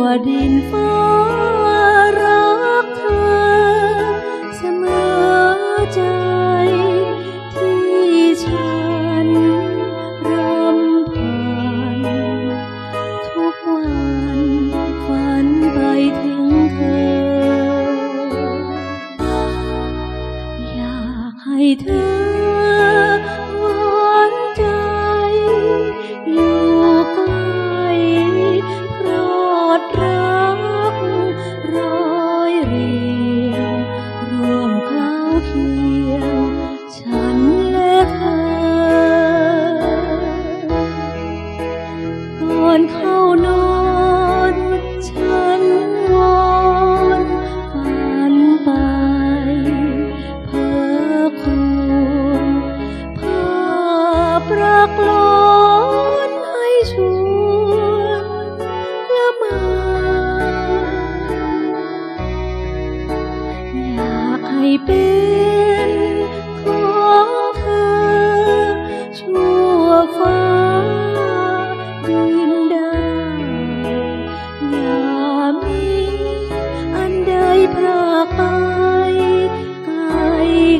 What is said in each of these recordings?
วดินฟ้ารักเธอ เสมอใจที่ฉันรำพัน ทุกวันฝันไปถึงเธอ อยากให้เธอ อนเข้านอนฉันวอนฝันไปเพ้อควรภาพรักล้อนให้ชวนละเมออยากให้เป็น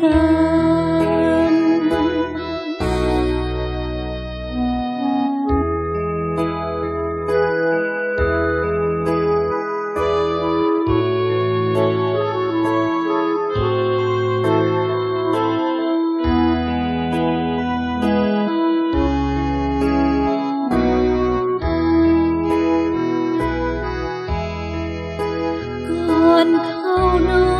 con khao nói